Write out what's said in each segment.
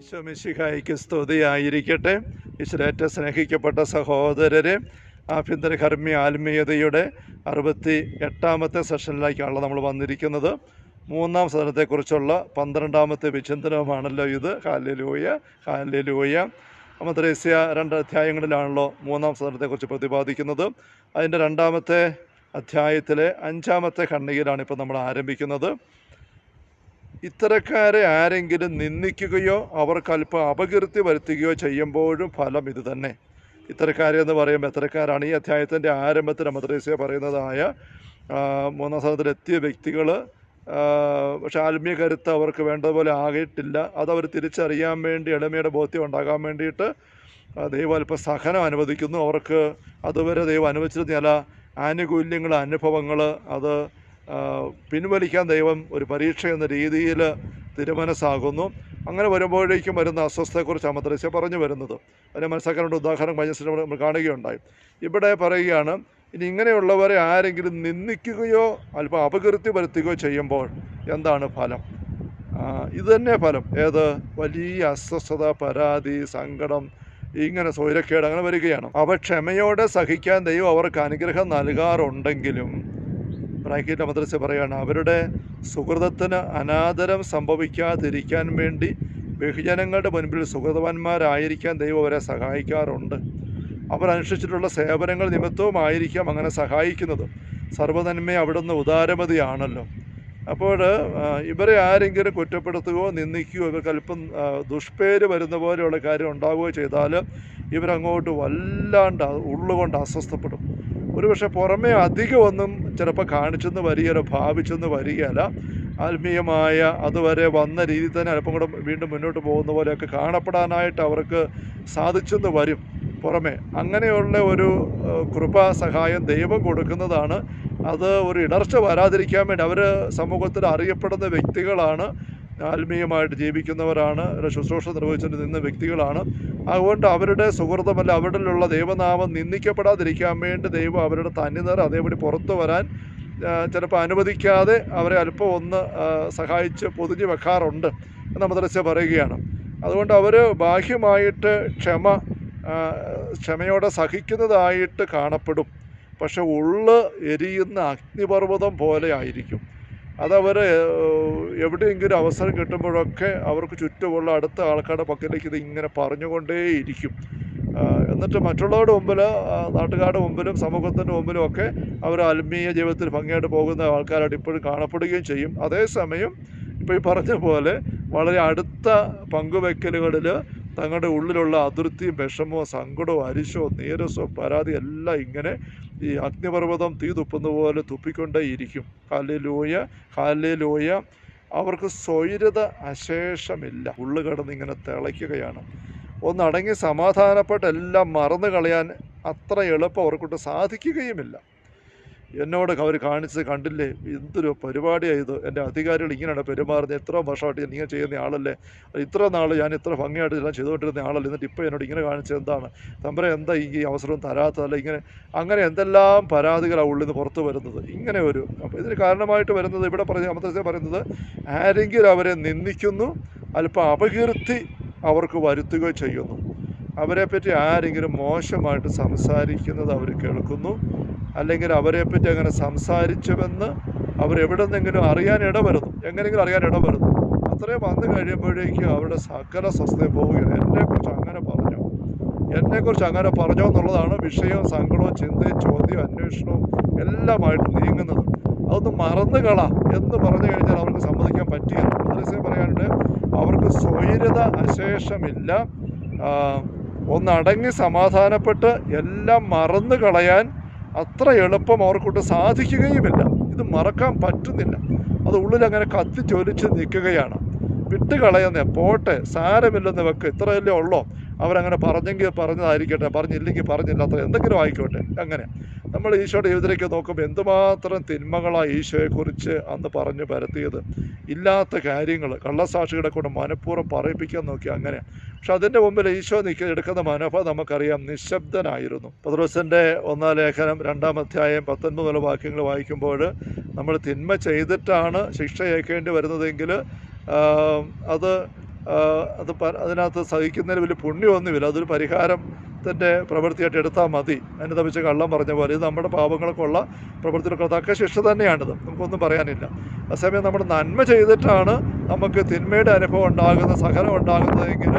ഈശോമിശിഹായിക്ക് സ്തുതിയായിരിക്കട്ടെ. ഈശ്വരേറ്റ സ്നേഹിക്കപ്പെട്ട സഹോദരരെ ആഭ്യന്തര കർമ്മി ആത്മീയതയുടെ അറുപത്തി എട്ടാമത്തെ സെഷനിലേക്കാണല്ലോ നമ്മൾ വന്നിരിക്കുന്നത്. മൂന്നാം സദനത്തെക്കുറിച്ചുള്ള പന്ത്രണ്ടാമത്തെ വിചിന്തനവുമാണല്ലോ ഇത്. ഹാലലൂയ ഹാലലൂയ അമദ്രേസ്യ രണ്ട് അധ്യായങ്ങളിലാണല്ലോ മൂന്നാം സദനത്തെക്കുറിച്ച് പ്രതിപാദിക്കുന്നത്. അതിന്റെ രണ്ടാമത്തെ അധ്യായത്തിലെ അഞ്ചാമത്തെ ഖണ്ഡികയിലാണ് ഇപ്പോൾ നമ്മൾ ആരംഭിക്കുന്നത്. ഇത്തരക്കാരെ ആരെങ്കിലും നിന്ദിക്കുകയോ അവർക്ക് അല്പം അപകീർത്തി വരുത്തുകയോ ചെയ്യുമ്പോഴും ഫലം ഇത് തന്നെ. ഇത്തരക്കാരെന്ന് പറയുമ്പോൾ എത്തരക്കാരാണ്. ഈ അധ്യായത്തിന്റെ ആരംഭത്തിൽ മദ്രസ പറയുന്നതായ മൂന്നാം സ്ഥാനത്തിലെത്തിയ വ്യക്തികൾ പക്ഷെ ആത്മീയ കരുത്ത് അവർക്ക് വേണ്ടതുപോലെ ആകിയിട്ടില്ല. അതവർ തിരിച്ചറിയാൻ വേണ്ടി എളിമയുടെ ബോധ്യം ഉണ്ടാകാൻ വേണ്ടിയിട്ട് ദൈവം അല്പം സഹനം അനുവദിക്കുന്നു. അവർക്ക് അതുവരെ ദൈവം അനുവദിച്ചിരുന്ന ചില ആനുകൂല്യങ്ങൾ അനുഭവങ്ങൾ അത് പിൻവലിക്കാൻ ദൈവം ഒരു പരീക്ഷ എന്ന രീതിയിൽ തിരുമനസ്സാകുന്നു. അങ്ങനെ വരുമ്പോഴേക്കും വരുന്ന അസ്വസ്ഥതയെക്കുറിച്ച് അമദ്രസ്യ പറഞ്ഞു വരുന്നത്. അതിനെ മനസ്സിലാക്കാനുള്ള ഉദാഹരണം കഴിഞ്ഞ നമ്മൾ കാണുകയുണ്ടായി. ഇവിടെ പറയുകയാണ് ഇനി ഇങ്ങനെയുള്ളവരെ ആരെങ്കിലും നിന്ദിക്കുകയോ അല്പം അപകീർത്തി വരുത്തുകയോ ചെയ്യുമ്പോൾ എന്താണ് ഫലം? ഇത് തന്നെ ഫലം. ഏത്? വലിയ അസ്വസ്ഥത പരാതി സങ്കടം ഇങ്ങനെ സ്വൈരക്കേട് അങ്ങനെ വരികയാണ്. അവ ക്ഷമയോടെ സഹിക്കാൻ ദൈവം അവർക്ക് അനുഗ്രഹം നൽകാറുണ്ടെങ്കിലും ബ്രാക്കറ്റ് മദ്രസ പറയുകയാണ് അവരുടെ സുഹൃതത്തിന് അനാദരം സംഭവിക്കാതിരിക്കാൻ വേണ്ടി ബഹുജനങ്ങളുടെ മുൻപിൽ സുഹൃതവാന്മാരായിരിക്കാൻ ദൈവം അവരെ സഹായിക്കാറുണ്ട്. അവർ അനുഷ്ഠിച്ചിട്ടുള്ള സേവനങ്ങൾ നിമിത്തവുമായിരിക്കാം അങ്ങനെ സഹായിക്കുന്നത്. സർവനന്മ അവിടുന്ന് ഉദാരമതിയാണല്ലോ. അപ്പോൾ ഇവരെ ആരെങ്കിലും കുറ്റപ്പെടുത്തുകയോ നിന്ദിക്കുകയോ ഇവർക്ക് അല്പം ദുഷ്പേര് വരുന്ന പോലെയുള്ള കാര്യം ഉണ്ടാവുകയോ ചെയ്താൽ ഇവരങ്ങോട്ട് വല്ലാണ്ട് ഉള്ളുകൊണ്ട് അസ്വസ്ഥപ്പെടും. ഒരുപക്ഷെ പുറമേ അധികമൊന്നും ചിലപ്പോൾ കാണിച്ചെന്ന് വരികയില്ല ഭാവിച്ചെന്ന് വരികയില്ല. ആത്മീയമായ അതുവരെ വന്ന രീതിയിൽ തന്നെ അല്പം കൂടെ വീണ്ടും മുന്നോട്ട് പോകുന്ന പോലെയൊക്കെ കാണപ്പെടാനായിട്ട് അവർക്ക് സാധിച്ചെന്ന് വരും പുറമെ. അങ്ങനെയുള്ള ഒരു കൃപ സഹായം ദൈവം കൊടുക്കുന്നതാണ്. അത് ഒരു ഇടർച്ച വരാതിരിക്കാൻ വേണ്ടി അവർ സമൂഹത്തിൽ അറിയപ്പെടുന്ന വ്യക്തികളാണ്. ആത്മീയമായിട്ട് ജീവിക്കുന്നവരാണ്. ശുശ്രൂഷ നിർവഹിച്ചിട്ട് നിന്ന വ്യക്തികളാണ്. അതുകൊണ്ട് അവരുടെ സുഹൃത്തുമല്ല അവരിലുള്ള ദൈവനാമം നിന്ദിക്കപ്പെടാതിരിക്കാൻ വേണ്ടി ദൈവം അവരുടെ തന്നിനിറ അതേപടി പുറത്തു വരാൻ ചിലപ്പോൾ അനുവദിക്കാതെ അവരെ അല്പം ഒന്ന് സഹായിച്ച് പൊതിഞ്ഞു വെക്കാറുണ്ട് എന്ന് മദ്രസ പറയുകയാണ്. അതുകൊണ്ട് അവർ ബാഹ്യമായിട്ട് ക്ഷമ ക്ഷമയോടെ സഹിക്കുന്നതായിട്ട് കാണപ്പെടും. പക്ഷെ ഉള്ള് എരിയുന്ന അഗ്നിപർവതം പോലെ ആയിരിക്കും. അതവർ എവിടെയെങ്കിലും അവസരം കിട്ടുമ്പോഴൊക്കെ അവർക്ക് ചുറ്റുമുള്ള അടുത്ത ആൾക്കാരുടെ പക്കലേക്ക് ഇത് ഇങ്ങനെ പറഞ്ഞുകൊണ്ടേയിരിക്കും. കൊണ്ടേയിരിക്കും എന്നിട്ട് മറ്റുള്ളവരുടെ മുമ്പിൽ നാട്ടുകാരുടെ മുമ്പിലും സമൂഹത്തിന്റെ മുമ്പിലും ഒക്കെ അവർ ആത്മീയ ജീവിതത്തിൽ ഭംഗിയായിട്ട് പോകുന്ന ആൾക്കാരായിട്ട് ഇപ്പോഴും കാണപ്പെടുകയും ചെയ്യും. അതേസമയം ഇപ്പോൾ ഈ പറഞ്ഞ പോലെ വളരെ അടുത്ത പങ്കുവെക്കലുകളിൽ തങ്ങളുടെ ഉള്ളിലുള്ള അതിർത്തിയും വിഷമവും സങ്കടവും അരിശവും നീരസവും പരാതി എല്ലാം ഇങ്ങനെ ഈ അഗ്നിപർവതം തീ തുപ്പുന്ന പോലെ തുപ്പിക്കൊണ്ടേയിരിക്കും ഹാലേ ഹാലേ അവർക്ക് സ്വൈരത അശേഷമില്ല. ഉള്ളു കിടന്ന് ഇങ്ങനെ തിളയ്ക്കുകയാണ്. ഒന്നടങ്ങി സമാധാനപ്പെട്ട് എല്ലാം മറന്നു കളയാൻ അത്ര എളുപ്പം അവർക്കൊണ്ട് സാധിക്കുകയുമില്ല. എന്നോട് അവർ കാണിച്ച് കണ്ടില്ലേ? എന്തൊരു പരിപാടിയായത്. എന്റെ അധികാരികൾ ഇങ്ങനെയാണ് പെരുമാറുന്നത്. എത്ര വർഷമായിട്ട് ഞാൻ ഇങ്ങനെ ചെയ്യുന്ന ആളല്ലേ? ഇത്ര നാൾ ഞാൻ ഇത്ര ഭംഗിയായിട്ട് എല്ലാം ചെയ്തുകൊണ്ടിരുന്ന ആളല്ലേ? എന്നിട്ട് ഇപ്പോൾ എന്നോട് ഇങ്ങനെ കാണിച്ചത് എന്താണ്? തമ്പരെ എന്താ ഈ അവസരം തരാത്തതല്ല? ഇങ്ങനെ അങ്ങനെ എന്തെല്ലാം പരാതികളാണ് ഉള്ളിൽ നിന്ന് പുറത്തു വരുന്നത്? ഇങ്ങനെ ഒരു അപ്പോൾ ഇതിന് കാരണമായിട്ട് വരുന്നത് ഇവിടെ പറഞ്ഞ അമൃതസേ പറയുന്നത് ആരെങ്കിലും അവരെ നിന്ദിക്കുന്നു അല്പം അപകീർത്തി അവർക്ക് വരുത്തുകയോ ചെയ്യുന്നു. അവരെപ്പറ്റി ആരെങ്കിലും മോശമായിട്ട് സംസാരിക്കുന്നത് അവർ കേൾക്കുന്നു. അല്ലെങ്കിൽ അവരെപ്പറ്റി അങ്ങനെ സംസാരിച്ചുവെന്ന് അവരെവിടെ നിന്നെങ്കിലും അറിയാൻ ഇടവരുന്നു. എങ്ങനെയെങ്കിലും അറിയാൻ ഇടവരുന്നു. അത്രയും വന്നു കഴിയുമ്പോഴേക്കും അവരുടെ സകല സ്വസ്ഥയും പോവുകയാണ്. എന്നെക്കുറിച്ച് അങ്ങനെ പറഞ്ഞു? എന്നെക്കുറിച്ച് അങ്ങനെ പറഞ്ഞോ എന്നുള്ളതാണ് വിഷയവും സങ്കടവും ചിന്തയും ചോദ്യവും അന്വേഷണവും എല്ലാമായിട്ട് നീങ്ങുന്നത്. അതൊന്ന് മറന്നുകള എന്ന് പറഞ്ഞു കഴിഞ്ഞാൽ അവർക്ക് സമ്മതിക്കാൻ പറ്റില്ല. മദ്രസ പറയാനുണ്ട് അവർക്ക് സ്വൈര്യത അശേഷമില്ല. ഒന്നടങ്ങി സമാധാനപ്പെട്ട് എല്ലാം മറന്നു കളയാൻ അത്ര എളുപ്പം അവർക്കൊണ്ട് സാധിക്കുകയുമില്ല. ഇത് മറക്കാൻ പറ്റുന്നില്ല. അത് ഉള്ളിൽ അങ്ങനെ കത്തിച്ചൊലിച്ച് നിൽക്കുകയാണ്. വിട്ട് കളയുന്ന പോട്ടെ സാരമില്ലെന്ന് വെക്ക് ഇത്രയല്ലേ ഉള്ളോ? അവരങ്ങനെ പറഞ്ഞെങ്കിൽ പറഞ്ഞതായിരിക്കട്ടെ പറഞ്ഞില്ലെങ്കിൽ പറഞ്ഞില്ല അത്ര എന്തെങ്കിലും ആയിക്കോട്ടെ അങ്ങനെ. നമ്മൾ ഈശോയുടെ ജീവിതത്തിലേക്ക് നോക്കുമ്പോൾ എന്തുമാത്രം തിന്മകളാണ് ഈശോയെക്കുറിച്ച് അന്ന് പറഞ്ഞു പരത്തിയത്. ഇല്ലാത്ത കാര്യങ്ങൾ കള്ളസാക്ഷികളെ കൊണ്ട് മനഃപൂർവം പറയിപ്പിക്കാൻ നോക്കി അങ്ങനെ. പക്ഷെ അതിന്റെ മുമ്പിൽ ഈശോ നിൽക്കുക എടുക്കുന്ന മനോഭാവം നമുക്കറിയാം. നിശബ്ദനായിരുന്നു. പത്രോസിന്റെ ഒന്നാം ലേഖനം രണ്ടാം അധ്യായം പത്തൊൻപത് മുതൽ വാക്യങ്ങൾ വായിക്കുമ്പോൾ നമ്മൾ തിന്മ ചെയ്തിട്ടാണ് ശിക്ഷ ഏൽക്കേണ്ടി വരുന്നതെങ്കിൽ അത് അത് അതിനകത്ത് സഹിക്കുന്നതിന് വലിയ പുണ്യമൊന്നുമില്ല. അതൊരു പരിഹാരം ത്തിന്റെ പ്രവൃത്തിയായിട്ട് എടുത്താൽ മതി. അതിന് തപ്പിച്ച് കള്ളം പറഞ്ഞ പോലെ. ഇത് നമ്മുടെ പാപങ്ങൾക്കുള്ള പ്രവൃത്തികൾക്ക് തക്ക ശിക്ഷ തന്നെയാണിത്. നമുക്കൊന്നും പറയാനില്ല. അതേസമയം നമ്മൾ നന്മ ചെയ്തിട്ടാണ് നമുക്ക് തിന്മയുടെ അനുഭവം ഉണ്ടാകുന്ന സഹനം ഉണ്ടാകുന്നതെങ്കിൽ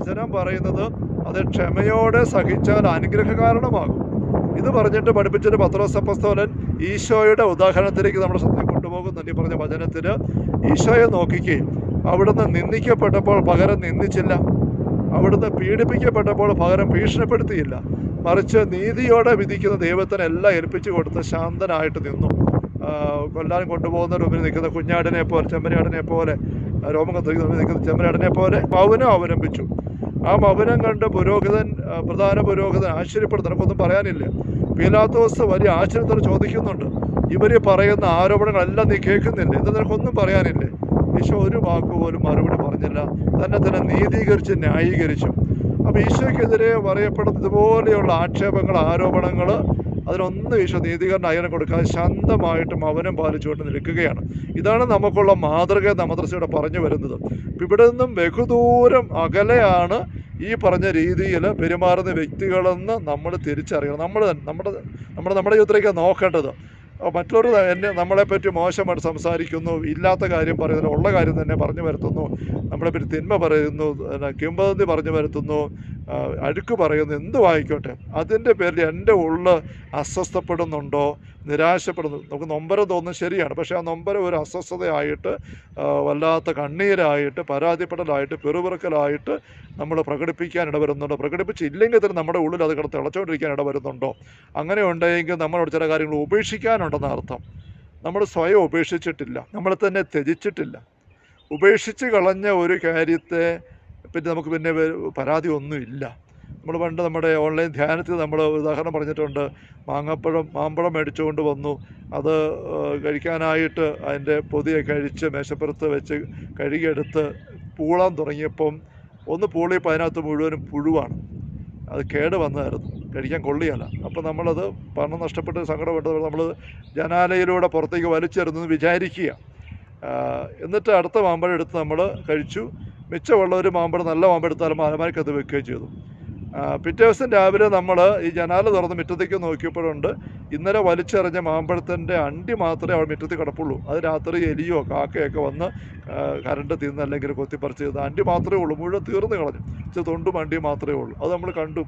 വചനം പറയുന്നത് അത് ക്ഷമയോടെ സഹിച്ചാൽ അനുഗ്രഹ കാരണമാകും ഇത് പറഞ്ഞിട്ട് പഠിപ്പിച്ചിട്ട് പത്രോസപ്പസ്തോലൻ ഈശോയുടെ ഉദാഹരണത്തിലേക്ക് നമ്മുടെ ശ്രദ്ധ കൊണ്ടുപോകുന്നുണ്ട് ഈ പറഞ്ഞ വചനത്തിൽ ഈശോയെ നോക്കിക്കുകയും അവിടുന്ന് നിന്ദിക്കപ്പെട്ടപ്പോൾ പകരം നിന്ദിച്ചില്ല. അവിടുന്ന് പീഡിപ്പിക്കപ്പെട്ടപ്പോൾ പകരം ഭീഷണിപ്പെടുത്തിയില്ല. മറിച്ച് നീതിയോടെ വിധിക്കുന്ന ദൈവത്തിന് എല്ലാം ഏൽപ്പിച്ചു കൊടുത്ത് ശാന്തനായിട്ട് നിന്നു. കൊല്ലാൻ കൊണ്ടുപോകുന്ന രൂപത്തിൽ നിൽക്കുന്ന കുഞ്ഞാടിനെ പോലെ ചെമ്മരിയാടിനെ പോലെ രോമം കത്തിരിക്കുന്ന നിൽക്കുന്ന ചെമ്മരിയാടിനെ പോലെ പൗനം അവലംബിച്ചു. ആ മൗനം കണ്ട് പുരോഹിതൻ പ്രധാന പുരോഹിതൻ ആശ്ചര്യപ്പെടുന്നു നമുക്കൊന്നും പറയാനില്ല. പീലാത്തോസ് വലിയ ആശ്ചര്യത്തോട് ചോദിക്കുന്നുണ്ട്. ഇവർ പറയുന്ന ആരോപണങ്ങളെല്ലാം നീ കേൾക്കുന്നില്ല? എന്താ നിനക്കൊന്നും പറയാനില്ലേ? ഈശോ ഒരു വാക്ക് പോലും മറുപടി പറഞ്ഞില്ല. തന്നെ തന്നെ നീതീകരിച്ച് ന്യായീകരിച്ചു. അപ്പോൾ ഈശോയ്ക്കെതിരെ പറയപ്പെടുന്ന ഇതുപോലെയുള്ള ആക്ഷേപങ്ങൾ ആരോപണങ്ങൾ അതിനൊന്നും ഈശോ നീതികരണ അയനം കൊടുക്കാൻ ശാന്തമായിട്ട് മൗനം പാലിച്ചുകൊണ്ട് നിൽക്കുകയാണ്. ഇതാണ് നമുക്കുള്ള മാതൃക മദ്രസയുടെ പറഞ്ഞു വരുന്നത്. ഇവിടെ നിന്നും ബഹുദൂരം അകലെയാണ് ഈ പറഞ്ഞ രീതിയിൽ പെരുമാറുന്ന വ്യക്തികളെന്ന് നമ്മൾ തിരിച്ചറിയണം. നമ്മൾ നമ്മുടെ നമ്മുടെ നമ്മുടെ ജീവിതത്തിലേക്ക് നോക്കേണ്ടത് മറ്റുള്ളവർ എന്നെ നമ്മളെപ്പറ്റി മോശമായിട്ട് സംസാരിക്കുന്നു ഇല്ലാത്ത കാര്യം പറയുന്നു ഉള്ള കാര്യം തന്നെ പറഞ്ഞു വരുത്തുന്നു നമ്മളെപ്പറ്റി തിന്മ പറയുന്നു പിന്നെ കിംവദന്തി പറഞ്ഞു വരുത്തുന്നു അഴുക്ക് പറയുന്ന എന്ത് വായിക്കോട്ടെ? അതിന്റെ പേരിൽ എന്റെ ഉള്ള് അസ്വസ്ഥപ്പെടുന്നുണ്ടോ? നിരാശപ്പെടുന്നു. നമുക്ക് നൊമ്പരം തോന്നുന്നത് ശരിയാണ്. പക്ഷേ ആ നൊമ്പരം ഒരു അസ്വസ്ഥതയായിട്ട് വല്ലാത്ത കണ്ണീരായിട്ട് പരാതിപ്പെടലായിട്ട് പെറുപിറക്കലായിട്ട് നമ്മൾ പ്രകടിപ്പിക്കാൻ ഇടവരുന്നുണ്ടോ? പ്രകടിപ്പിച്ചില്ലെങ്കിൽ തന്നെ നമ്മുടെ ഉള്ളിൽ അത് കിടന്ന് തിളച്ചുകൊണ്ടിരിക്കാൻ ഇടവരുന്നുണ്ടോ? അങ്ങനെ ഉണ്ടെങ്കിൽ നമ്മളോട് ചില കാര്യങ്ങൾ ഉപേക്ഷിക്കാനുണ്ടെന്ന അർത്ഥം. നമ്മൾ സ്വയം ഉപേക്ഷിച്ചിട്ടില്ല. നമ്മളെ തന്നെ ത്യജിച്ചിട്ടില്ല. ഉപേക്ഷിച്ച് കളഞ്ഞ ഒരു കാര്യത്തെ പിന്നെ നമുക്ക് പിന്നെ പരാതി ഒന്നുമില്ല. നമ്മൾ പണ്ട് നമ്മുടെ ഓൺലൈൻ ധ്യാനത്തിൽ നമ്മൾ ഉദാഹരണം പറഞ്ഞിട്ടുണ്ട്. മാങ്ങപ്പഴം മാമ്പഴം മേടിച്ചുകൊണ്ട് വന്നു. അത് കഴിക്കാനായിട്ട് അതിന്റെ പൊതിയെ കഴിച്ച് മേശപ്പുറത്ത് വെച്ച് കഴുകിയെടുത്ത് പൂളാൻ തുടങ്ങിയപ്പം ഒന്ന് പൂളിയപ്പോൾ അതിനകത്ത് മുഴുവനും പുഴുവാണ്. അത് കേട് വന്നതായിരുന്നു. കഴിക്കാൻ കൊള്ളിയല്ല. അപ്പോൾ നമ്മളത് പണം നഷ്ടപ്പെട്ട് സങ്കടപ്പെട്ടത് നമ്മൾ ജനാലയിലൂടെ പുറത്തേക്ക് വലിച്ചെറിഞ്ഞെന്ന് വിചാരിക്കുക. എന്നിട്ട് അടുത്ത മാമ്പഴം എടുത്ത് നമ്മൾ കഴിച്ചു. മിച്ചമുള്ള ഒരു മാമ്പഴം നല്ല മാമ്പഴം എടുത്താൽ മാലമാരിക്കത്ത് വെക്കുകയും ചെയ്തു. പിറ്റേ ദിവസം രാവിലെ നമ്മൾ ഈ ജനാല തുറന്ന് മുറ്റത്തേക്ക് നോക്കിയപ്പോഴുണ്ട് ഇന്നലെ വലിച്ചെറിഞ്ഞ മാമ്പഴത്തിന്റെ അണ്ടി മാത്രമേ അവിടെ മിറ്റത്തിൽ കിടപ്പുള്ളൂ. അത് രാത്രി എലിയോ കാക്കയൊക്കെ വന്ന് കരണ്ട് തിന്ന് അല്ലെങ്കിൽ കൊത്തിപ്പറിച്ച് ചെയ്ത് അണ്ടി മാത്രമേ ഉള്ളൂ. മുഴുവൻ തീർന്ന് കളഞ്ഞു. ഇച്ചിരി തൊണ്ടും അണ്ടിയും മാത്രമേ ഉള്ളൂ. അത് നമ്മൾ കണ്ടു.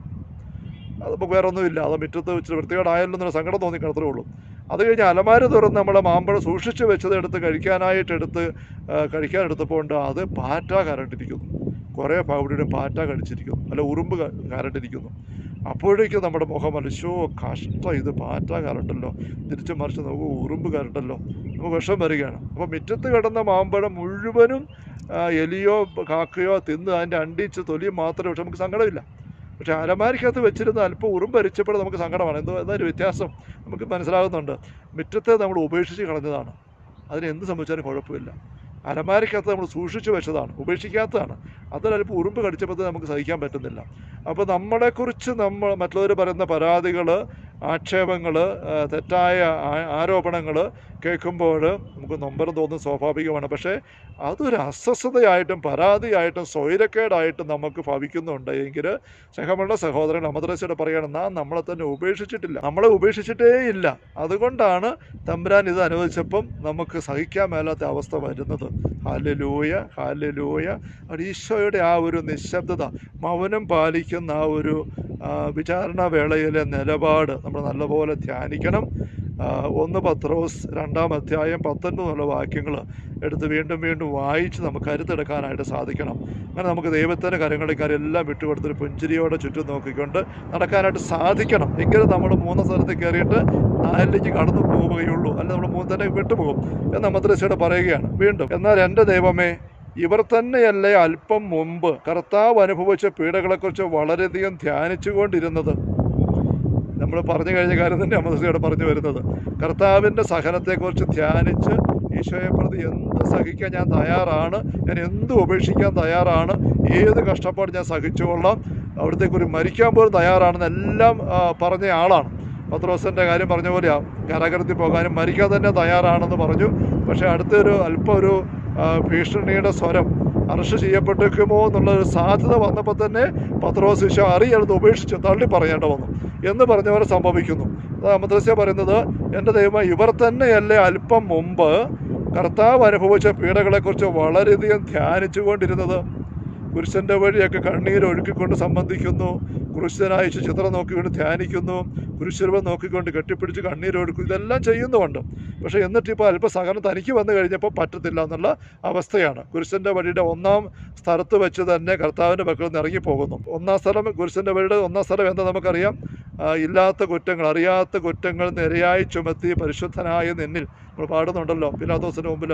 അത് നമുക്ക് വേറെ ഒന്നുമില്ല. അത് മുറ്റത്ത് വെച്ച് വൃത്തികേടായല്ലോ എന്നൊരു സങ്കടം തോന്നി കിടത്തേ ഉള്ളൂ. അത് കഴിഞ്ഞ് അലമാര തുറന്ന് നമ്മളെ മാമ്പഴം സൂക്ഷിച്ച് വെച്ചത് എടുത്ത് കഴിക്കാനായിട്ട് എടുത്ത് കഴിക്കാൻ ഉണ്ട് അത് പാറ്റ കരണ്ടിരിക്കുന്നു. കുറേ പൗഡിയുടെ പാറ്റ കടിച്ചിരിക്കുന്നു. അല്ല ഉറുമ്പ് കരണ്ടിരിക്കുന്നു. അപ്പോഴേക്കും നമ്മുടെ മുഖം അലശോ കഷ്ടം. ഇത് പാറ്റ കരണ്ടല്ലോ. തിരിച്ചു മറിച്ച് നമുക്ക് ഉറുമ്പ് കരണ്ടല്ലോ. നമുക്ക് വിഷം വരികയാണ്. അപ്പോൾ മുറ്റത്ത് കിടന്ന മാമ്പഴം മുഴുവനും എലിയോ കാക്കയോ തിന്ന് അതിന്റെ അണ്ടിച്ച് തൊലിയും മാത്രമേ പക്ഷെ നമുക്ക് സങ്കടമില്ല. പക്ഷേ അലമാരിക്കകത്ത് വെച്ചിരുന്ന അല്പം ഉറുമ്പരിച്ചപ്പോൾ നമുക്ക് സങ്കടമാണ്. എന്തോ എന്തായാലും വ്യത്യാസം? നമുക്ക് മനസ്സിലാകുന്നുണ്ട്. മുറ്റത്തെ നമ്മൾ ഉപേക്ഷിച്ച് കളഞ്ഞതാണ്. അതിന് എന്ത് സംഭവിച്ചാലും കുഴപ്പമില്ല. അലമാരിക്കകത്ത് നമ്മൾ സൂക്ഷിച്ചു വെച്ചതാണ്. ഉപേക്ഷിക്കാത്തതാണ്. അല്പം ഉറുമ്പ് കടിച്ചപ്പോൾ നമുക്ക് സഹിക്കാൻ പറ്റുന്നില്ല. അപ്പോൾ നമ്മളെക്കുറിച്ച് നമ്മൾ മറ്റുള്ളവർ പറയുന്ന പരാതികൾ ആക്ഷേപങ്ങൾ തെറ്റായ ആരോപണങ്ങൾ കേൾക്കുമ്പോൾ നമുക്ക് നൊമ്പരം തോന്നുന്നത് സ്വാഭാവികമാണ്. പക്ഷേ അതൊരു അസ്വസ്ഥതയായിട്ടും പരാതിയായിട്ടും സ്വൈരക്കേടായിട്ടും നമുക്ക് ഭവിക്കുന്നുണ്ട്. എങ്കിൽ സ്നേഹമുള്ള സഹോദരൻ അമദ്രസയുടെ പറയണം നാം നമ്മളെ തന്നെ ഉപേക്ഷിച്ചിട്ടില്ല. നമ്മളെ ഉപേക്ഷിച്ചിട്ടേ ഇല്ല അതുകൊണ്ടാണ് തമ്പുരാൻ ഇത് അനുവദിച്ചപ്പം നമുക്ക് സഹിക്കാൻ മേലാത്ത അവസ്ഥ വരുന്നത്. ഹാലലൂയ ഹാലലൂയ ഈശോയുടെ ആ ഒരു നിശബ്ദത മൗനം പാലിക്കുന്ന ആ ഒരു വിചാരണ വേളയിലെ നിലപാട് നമ്മൾ നല്ലപോലെ ധ്യാനിക്കണം. ഒന്ന് പത്രോസ് രണ്ടാം അധ്യായം പത്തൊൻപത് എന്നുള്ള വാക്യങ്ങൾ എടുത്ത് വീണ്ടും വീണ്ടും വായിച്ച് നമുക്ക് കരുത്തെടുക്കാനായിട്ട് സാധിക്കണം. അങ്ങനെ നമുക്ക് ദൈവത്തിന്റെ കരങ്ങളിക്കാർ എല്ലാം വിട്ടുകൊടുത്തൊരു പുഞ്ചിരിയോടെ ചുറ്റും നോക്കിക്കൊണ്ട് നടക്കാനായിട്ട് സാധിക്കണം. എങ്കിലും നമ്മൾ മൂന്ന് സ്ഥലത്ത് കയറിയിട്ട് നാലിലേക്ക് കടന്നു പോവുകയുള്ളൂ. അല്ല നമ്മൾ മൂന്ന് തന്നെ വിട്ടുപോകും. എന്ന് മദ്രസയുടെ പറയുകയാണ്. വീണ്ടും എന്നാൽ എന്റെ ദൈവമേ ഇവർ തന്നെയല്ലേ അല്പം മുമ്പ് കർത്താവ് അനുഭവിച്ച പീഡകളെക്കുറിച്ച് വളരെയധികം ധ്യാനിച്ചുകൊണ്ടിരുന്നത്. നമ്മൾ പറഞ്ഞു കഴിഞ്ഞ കാര്യം തന്നെ അമൃതയോട് പറഞ്ഞു വരുന്നത്. കർത്താവിന്റെ സഹനത്തെക്കുറിച്ച് ധ്യാനിച്ച് ഈശോയെ പ്രതി എന്ത് സഹിക്കാൻ ഞാൻ തയ്യാറാണ്? ഞാൻ എന്ത് ഉപേക്ഷിക്കാൻ തയ്യാറാണ്? ഏത് കഷ്ടപ്പാട് ഞാൻ സഹിച്ചുകൊള്ളാം? അവിടത്തേക്കുറി മരിക്കാൻ പോലും തയ്യാറാണെന്നെല്ലാം പറഞ്ഞ ആളാണ്. പത്രോസിന്റെ കാര്യം പറഞ്ഞ പോലെയാണ് കരകരത്തിൽ പോകാനും മരിക്കാൻ തന്നെ തയ്യാറാണെന്ന് പറഞ്ഞു. പക്ഷേ അടുത്തൊരു അല്പം ഒരു ഭീഷണിയുടെ സ്വരം അറസ്റ്റ് ചെയ്യപ്പെട്ടേക്കുമോ എന്നുള്ളൊരു സാധ്യത വന്നപ്പോൾ തന്നെ പത്രോസ് വിശ്വം അറിയരുത് ഉപേക്ഷിച്ച് തള്ളി പറയേണ്ട വന്നു. എന്ന് പറഞ്ഞവരെ സംഭവിക്കുന്നു. മദ്രസ്യ പറയുന്നത് എന്റെ ദൈവം ഇവർ തന്നെയല്ലേ അല്പം മുമ്പ് കർത്താവ് അനുഭവിച്ച പീഡകളെക്കുറിച്ച് വളരെയധികം ധ്യാനിച്ചുകൊണ്ടിരുന്നത്. പുരുഷന്റെ വഴിയൊക്കെ കണ്ണീരൊഴുക്കിക്കൊണ്ട് സംബന്ധിക്കുന്നു. ക്രിസ്ത്യനായിച്ച് ചിത്രം നോക്കിക്കൊണ്ട് ധ്യാനിക്കുന്നു. കുരിശുരൂപം നോക്കിക്കൊണ്ട് കെട്ടിപ്പിടിച്ച് കണ്ണീരൊടുക്കും ഇതെല്ലാം ചെയ്യുന്നുമുണ്ട്. പക്ഷേ എന്നിട്ട് ഇപ്പോൾ സഹനം തനിക്ക് വന്നു കഴിഞ്ഞപ്പോൾ പറ്റത്തില്ല എന്നുള്ള അവസ്ഥയാണ്. കുരിശന്റെ വഴിയുടെ ഒന്നാം സ്ഥലത്ത് വെച്ച് തന്നെ കർത്താവിന്റെ മക്കൾ നിന്ന് ഇറങ്ങിപ്പോകുന്നു. ഒന്നാം സ്ഥലം കുരിശന്റെ വഴിയുടെ ഒന്നാം സ്ഥലം എന്താ നമുക്കറിയാം. ഇല്ലാത്ത കുറ്റങ്ങൾ അറിയാത്ത കുറ്റങ്ങൾ നിരയായി ചുമത്തി പരിശുദ്ധനായ നിന്നിൽ. നമ്മൾ പാടുന്നുണ്ടല്ലോ. പിലാത്തോസിന് മുമ്പിൽ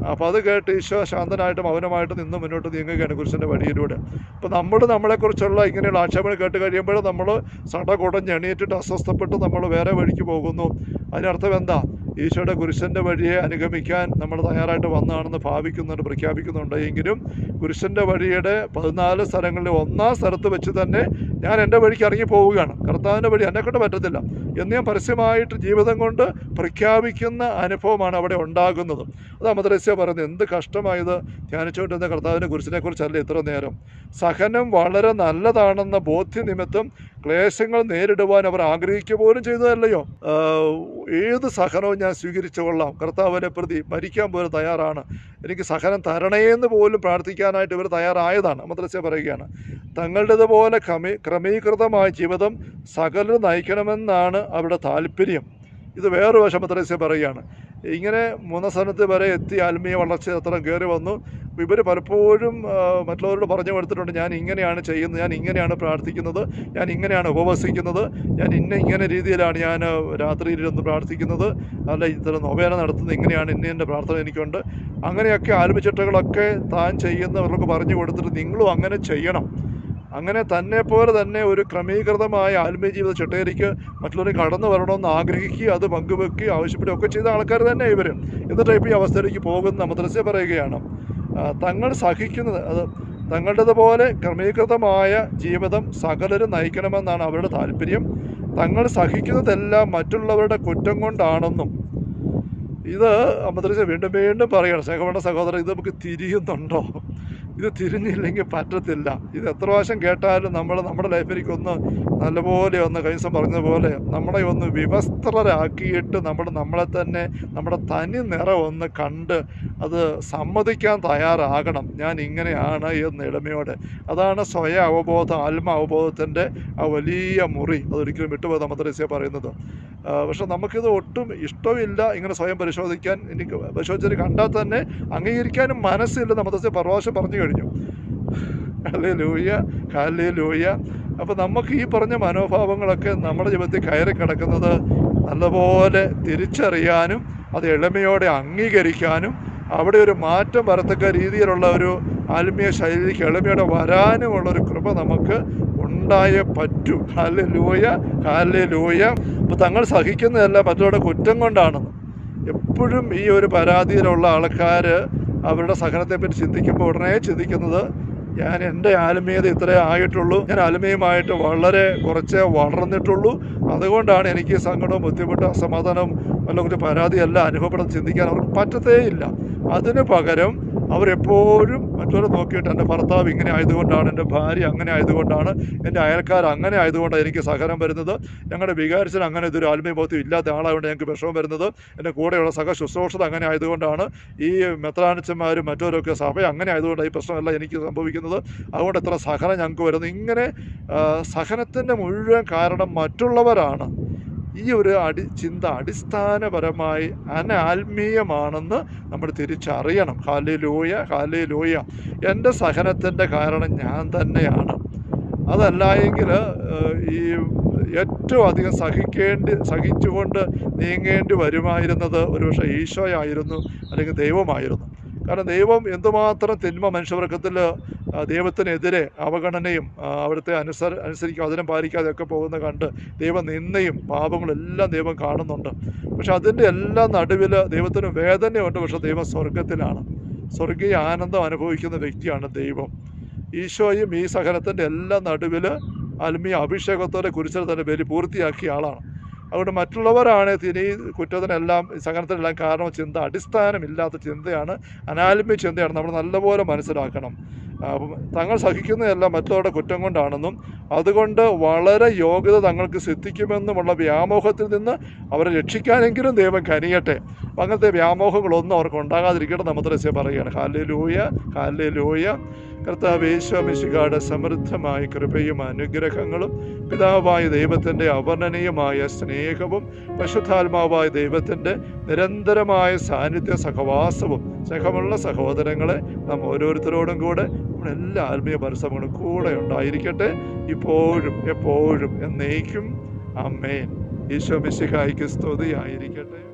അപ്പോൾ അത് കേട്ട് ഈശോ ശാന്തനായിട്ട് മൗനമായിട്ട് നിന്ന് മുന്നോട്ട് നീങ്ങുകയാണ് കുരിശന്റെ വഴിയിലൂടെ. അപ്പോൾ നമ്മൾ നമ്മളെക്കുറിച്ചുള്ള ഇങ്ങനെയുള്ള ആക്ഷേപങ്ങൾ കേട്ട് കഴിയുമ്പോൾ നമ്മൾ സട കുടഞ്ഞ് എണീറ്റിട്ട് അസ്വസ്ഥപ്പെട്ട് നമ്മൾ വേറെ വഴിക്ക് പോകുന്നു. അതിനർത്ഥം എന്താ? ഈശോയുടെ കുരിശന്റെ വഴിയെ അനുഗമിക്കാൻ നമ്മൾ തയ്യാറായിട്ട് വന്നതാണെന്ന് ഭാവിക്കുന്നുണ്ട് പ്രഖ്യാപിക്കുന്നുണ്ട്. എങ്കിലും കുരിശന്റെ വഴിയുടെ പതിനാല് സ്ഥലങ്ങളിൽ ഒന്നാം സ്ഥലത്ത് വെച്ച് തന്നെ ഞാൻ എന്റെ വഴിക്ക് ഇറങ്ങി പോവുകയാണ്. കർത്താവിന്റെ വഴി എന്നെക്കൊണ്ട് പറ്റത്തില്ല. എന്ന് ഞാൻ പരസ്യമായിട്ട് ജീവിതം കൊണ്ട് പ്രഖ്യാപിക്കുന്ന അനുഭവമാണ് അവിടെ ഉണ്ടാകുന്നത്. അത് അമദ്രസ്യ പറയുന്നത് എന്ത് കഷ്ടമായത് ധ്യാനിച്ചുകൊണ്ടിരുന്ന കർത്താവിന്റെ കുരിശിനെ കുറിച്ചല്ല ഇത്ര നേരം? സഹനം വളരെ നല്ലതാണെന്ന ബോധ്യ നിമിത്തം ക്ലേശങ്ങൾ നേരിടുവാൻ അവർ ആഗ്രഹിക്കുക പോലും ചെയ്തതല്ലയോ? ഏത് സഹനവും ഞാൻ സ്വീകരിച്ചു കൊള്ളാം. കർത്താവിനെ പ്രതി മരിക്കാൻ പോലും തയ്യാറാണ്. എനിക്ക് സഹനം തരണേന്ന് പോലും പ്രാർത്ഥിക്കാനായിട്ട് ഇവർ തയ്യാറായതാണ്. മദ്രസ്യ പറയുകയാണ് തങ്ങളുടേതുപോലെ ക്രമീ ക്രമീകൃതമായ ജീവിതം സകലരും നയിക്കണമെന്നാണ് അവരുടെ താല്പര്യം. ഇത് വേറൊരു വശം മദ്രസ്യ പറയുകയാണ് ഇങ്ങനെ മൂന്നാം സ്ഥാനത്ത് വരെ എത്തി ആത്മീയ വളർച്ച അത്ര കയറി വന്നു. ഇവർ പലപ്പോഴും മറ്റുള്ളവരോട് പറഞ്ഞു കൊടുത്തിട്ടുണ്ട് ഞാൻ ഇങ്ങനെയാണ് ചെയ്യുന്നത് ഞാൻ ഇങ്ങനെയാണ് പ്രാർത്ഥിക്കുന്നത് ഞാൻ ഇങ്ങനെയാണ് ഉപവസിക്കുന്നത് ഞാൻ ഇന്ന ഇങ്ങനെ രീതിയിലാണ് ഞാൻ രാത്രിയിലിരുന്ന് പ്രാർത്ഥിക്കുന്നത്. അല്ല ഇത്തരം നൊവേന നടത്തുന്നത് ഇങ്ങനെയാണ് ഇന്ന എന്റെ പ്രാർത്ഥന എനിക്കുണ്ട്. അങ്ങനെയൊക്കെ ആത്മചിട്ടകളൊക്കെ താൻ ചെയ്യുന്നവർക്ക് പറഞ്ഞു കൊടുത്തിട്ട് നിങ്ങളും അങ്ങനെ ചെയ്യണം. അങ്ങനെ തന്നെ പോലെ തന്നെ ഒരു ക്രമീകൃതമായ ആത്മീയ ജീവിത ചിട്ടയിലേക്ക് മറ്റുള്ളവരെ കടന്നു വരണമെന്ന് ആഗ്രഹിക്കുക അത് പങ്കുവെക്കുകയും ആവശ്യപ്പെടുകയും ഒക്കെ ചെയ്ത ആൾക്കാർ തന്നെ ഇവർ എന്നിട്ട് ഇപ്പോൾ ഈ അവസ്ഥയിലേക്ക് പോകുന്ന മദ്രസ്യ പറയുകയാണ് തങ്ങൾ സഹിക്കുന്നത് അത് തങ്ങളുടേതുപോലെ ക്രമീകൃതമായ ജീവിതം സകലരും നയിക്കണമെന്നാണ് അവരുടെ താല്പര്യം. തങ്ങൾ സഹിക്കുന്നതെല്ലാം മറ്റുള്ളവരുടെ കുറ്റം കൊണ്ടാണെന്നും ഇത് മദ്രസ വീണ്ടും വീണ്ടും പറയണം സഹോദര സഹോദരൻ ഇത് നമുക്ക് തിരിയുന്നുണ്ടോ? ഇത് തിരിഞ്ഞില്ലെങ്കിൽ പറ്റത്തില്ല. ഇത് എത്ര പ്രാവശ്യം കേട്ടാലും നമ്മൾ നമ്മുടെ ലൈഫിലേക്ക് ഒന്ന് നല്ലപോലെ ഒന്ന് കൈസം പറഞ്ഞതുപോലെ നമ്മളെ ഒന്ന് വിവസ്ത്രരാക്കിയിട്ട് നമ്മൾ നമ്മളെ തന്നെ നമ്മുടെ തനി നിറം ഒന്ന് കണ്ട് അത് സമ്മതിക്കാൻ തയ്യാറാകണം. ഞാൻ ഇങ്ങനെയാണ് എന്ന് എളിമയോടെ. അതാണ് സ്വയം അവബോധം ആത്മ അവബോധത്തിന്റെ ആ വലിയ മുറി. അതൊരിക്കലും വിട്ടുപോകാൻ മദ്രസ്യ പറയുന്നത്. പക്ഷെ നമുക്കിത് ഒട്ടും ഇഷ്ടമില്ല ഇങ്ങനെ സ്വയം പരിശോധിക്കാൻ. എനിക്ക് പരിശോധിച്ചിട്ട് കണ്ടാൽ തന്നെ അംഗീകരിക്കാനും മനസ്സില്ല മദ്രസ്യ പ്രവാശം പറഞ്ഞു കഴിഞ്ഞു. അല്ലേ ലൂയ കാലേ ലൂയ അപ്പോൾ നമുക്ക് ഈ പറഞ്ഞ മനോഭാവങ്ങളൊക്കെ നമ്മുടെ ജീവിതത്തിൽ കയറി കിടക്കുന്നത് നല്ലപോലെ തിരിച്ചറിയാനും അത് എളിമയോടെ അംഗീകരിക്കാനും അവിടെ ഒരു മാറ്റം വരത്തക്ക രീതിയിലുള്ള ഒരു ആത്മീയ ശൈലിക്ക് എളിമയോടെ വരാനുമുള്ള ഒരു കൃപ നമുക്ക് ഉണ്ടായേ പറ്റൂ. കാലേ ലൂയ കാലേ ലൂയ അപ്പോൾ തങ്ങൾ സഹിക്കുന്നതല്ല മറ്റുള്ളവരുടെ കുറ്റം കൊണ്ടാണെന്ന്. എപ്പോഴും ഈ ഒരു പരാതിയിലുള്ള ആൾക്കാർ അവരുടെ സഹനത്തെപ്പറ്റി ചിന്തിക്കുമ്പോൾ ഉടനെ ചിന്തിക്കുന്നത് ഞാൻ എന്റെ ആത്മീയത ഇത്രേ ആയിട്ടുള്ളൂ. ഞാൻ ആത്മീയമായിട്ട് വളരെ കുറച്ചേ വളർന്നിട്ടുള്ളൂ. അതുകൊണ്ടാണ് എനിക്ക് സങ്കടവും ബുദ്ധിമുട്ടും അസമാധാനവും അല്ലെങ്കിൽ ഒരു പരാതിയല്ല ചിന്തിക്കാൻ അവർക്ക് പറ്റത്തേയില്ല. അതിന് പകരം അവരെപ്പോഴും മറ്റവരെ നോക്കിയിട്ട് എന്റെ ഭർത്താവ് ഇങ്ങനെ ആയതുകൊണ്ടാണ് എന്റെ ഭാര്യ അങ്ങനെ ആയതുകൊണ്ടാണ് എന്റെ അയൽക്കാർ അങ്ങനെ ആയതുകൊണ്ടാണ് എനിക്ക് സഹനം വരുന്നത്. ഞങ്ങളുടെ വികാരിച്ചിന് അങ്ങനെ ഇതൊരു ആത്മീയ ബോധ്യം ഇല്ലാത്ത ആളായതുകൊണ്ട് ഞങ്ങൾക്ക് വിഷമം വരുന്നത്. എന്റെ കൂടെയുള്ള സഹ ശുശ്രൂഷത അങ്ങനെ ആയതുകൊണ്ടാണ് ഈ മെത്രാനിച്ചന്മാരും മറ്റവരൊക്കെ സഭ അങ്ങനെ ആയതുകൊണ്ട് ഈ പ്രശ്നമല്ല എനിക്ക് സംഭവിക്കുന്നത്. അതുകൊണ്ട് എത്ര സഹനം ഞങ്ങൾക്ക് വരുന്നു. ഇങ്ങനെ സഹനത്തിന്റെ മുഴുവൻ കാരണം മറ്റുള്ളവരാണ്. ഈ ഒരു അടി ചിന്ത അടിസ്ഥാനപരമായി അനാത്മീയമാണെന്ന് നമ്മൾ തിരിച്ചറിയണം. ഹാലേ ലോയ ഹാലേ ലോയ എന്റെ സഹനത്തിന്റെ കാരണം ഞാൻ തന്നെയാണ്. അതല്ല എങ്കിൽ ഈ ഏറ്റവും അധികം സഹിക്കേണ്ടി സഹിച്ചുകൊണ്ട് നീങ്ങേണ്ടി വരുമായിരുന്നത് ഒരുപക്ഷെ ഈശോയായിരുന്നു അല്ലെങ്കിൽ ദൈവമായിരുന്നു. കാരണം ദൈവം എന്തുമാത്രം തിന്മ മനുഷ്യവർഗത്തിൽ ദൈവത്തിനെതിരെ അവഗണനയും അവിടുത്തെ അനുസര അനുസരിക്കും അതിനും പാലിക്കാതെ ഒക്കെ പോകുന്ന കണ്ട് ദൈവം നിന്നയും പാപങ്ങളെല്ലാം ദൈവം കാണുന്നുണ്ട്. പക്ഷെ അതിന്റെ എല്ലാം നടുവിൽ ദൈവത്തിന് വേദനയുണ്ട്. പക്ഷെ ദൈവം സ്വർഗത്തിലാണ് സ്വർഗീയ ആനന്ദം അനുഭവിക്കുന്ന വ്യക്തിയാണ് ദൈവം. ഈശോയും ഈ സഹനത്തിന്റെ എല്ലാം നടുവിൽ ആത്മീയ അഭിഷേകത്തോടെ കുരിശിൽ തന്നെ ബലി പൂർത്തിയാക്കിയ ആളാണ്. അതുകൊണ്ട് മറ്റുള്ളവരാണ് തിരി കുറ്റത്തിനെല്ലാം സഹനത്തിനെല്ലാം കാരണം ചിന്ത അടിസ്ഥാനമില്ലാത്ത ചിന്തയാണ് അനാത്മ്യ ചിന്തയാണ് നമ്മൾ നല്ലപോലെ മനസ്സിലാക്കണം. തങ്ങൾ സഹിക്കുന്നതെല്ലാം മറ്റുള്ളവരുടെ കുറ്റം കൊണ്ടാണെന്നും അതുകൊണ്ട് വളരെ യോഗ്യത തങ്ങൾക്ക് സിദ്ധിക്കുമെന്നുമുള്ള വ്യാമോഹത്തിൽ നിന്ന് അവരെ രക്ഷിക്കാനെങ്കിലും ദൈവം കനിയട്ടെ. അങ്ങനത്തെ വ്യാമോഹങ്ങളൊന്നും അവർക്ക് ഉണ്ടാകാതിരിക്കട്ടെ നമ്മദ്രസ്യ പറയുകയാണ്. ഹാലേ ലൂയ ഹാലേ ലൂയ കർത്താവ് യേശുമിശികാട് സമൃദ്ധമായ കൃപയും അനുഗ്രഹങ്ങളും പിതാവായ ദൈവത്തിന്റെ അവർണനീയമായ സ്നേഹവും പശുദ്ധാത്മാവായ ദൈവത്തിന്റെ നിരന്തരമായ സാന്നിധ്യ സഹവാസവും സ്നേഹമുള്ള സഹോദരങ്ങളെ നാം ഓരോരുത്തരോടും കൂടെ നമ്മുടെ എല്ലാ ആത്മീയ പരിശ്രമങ്ങളും കൂടെ ഉണ്ടായിരിക്കട്ടെ. ഇപ്പോഴും എപ്പോഴും എന്നേക്കും. അമ്മേൻ ഈശോ മിശിഹായിക്ക് സ്തുതിയായിരിക്കട്ടെ.